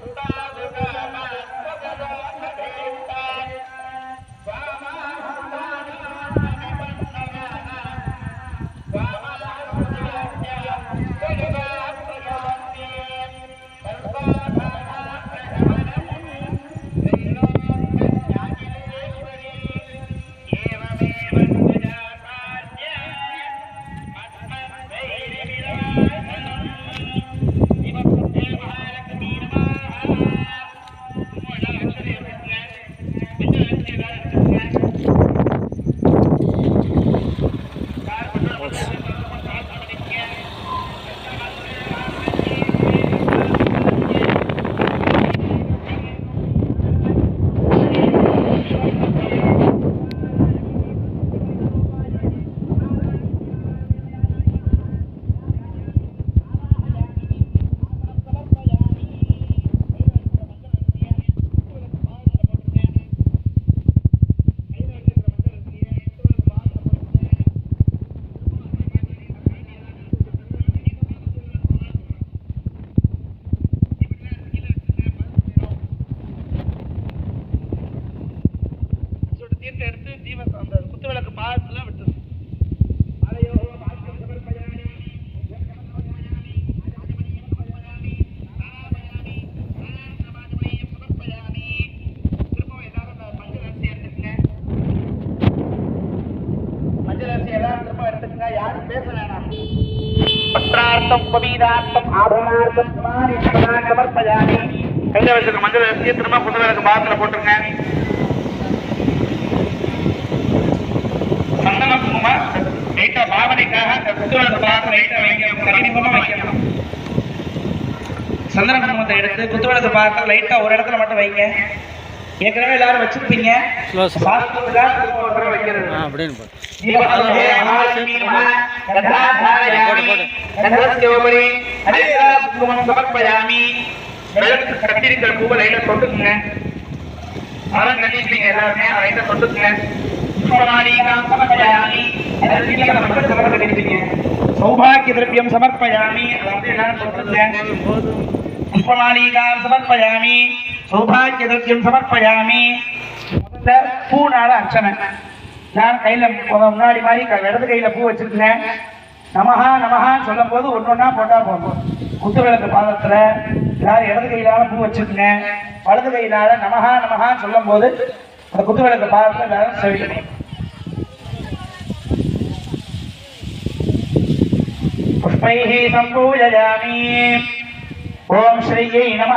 ಕೂಡ சுடு எடுத்து தீப அந்த குத்து விளக்கு பாதத்துல விட்டுரு. மஞ்சள் அரிசி திரும்ப எடுத்துக்கங்க யாரும் பேச வேணாம் ஆபரணார்த்தம் சுமாரி சமர்ப்பயாமி கையில வச்சிருக்க மஞ்சள் அரிசியை திரும்ப குத்து விளக்கு பாதத்துல போட்டுருங்க சந்தன குங்குமம் லைட்டா பாவனைக்காக அந்த குத்துவிளக்கு பாதத்துல லைட்டா வைக்கணும் கடினமா வைக்கணும் சந்தன குங்குமத்தை எடுத்து குத்துவிளக்கு பாதத்துல லைட்டா ஒரு இடத்துல மட்டும் வைங்க. ஏற்கனவே எல்லாரும் வச்சிருப்பீங்க. கட்டிருக்கிற பூவை லைட்டா தொட்டுக்குங்க. மரம் கட்டிருப்பீங்க எல்லாருமே. லைட்டா தொட்டுக்குங்க. அதாவது சௌபாகிய திரவியம் சமர்ப்பயாமி அதை அப்படியே எல்லாரும் தொட்டுக்குங்க. புஷ்பமாலிகாம் சமர்ப்பயாமி சௌபாகிய திரவியம் சமர்ப்பயாமி முதல்ல பூனால அர்ச்சனை நான் கையில முத- முன்னாடி மாதிரி க- இடது கையில பூ வச்சிருக்கிறேன் நமஹா நமஹான்னு சொல்லும் போது ஒன்னொன்னா போட்டா போதும் குத்து விளக்கு பாதத்துல யார் இடது கையிலால பூ வச்சிருக்கீங்க வலது கையிலால நமஹா நமஹான்னு சொல்லும் போது அந்த குத்து விளக்கு பாதத்துல எல்லாரும் செவிக்கணும் புஷ்பைः सम्पूजयामि ఓం శ్రీయై నమ.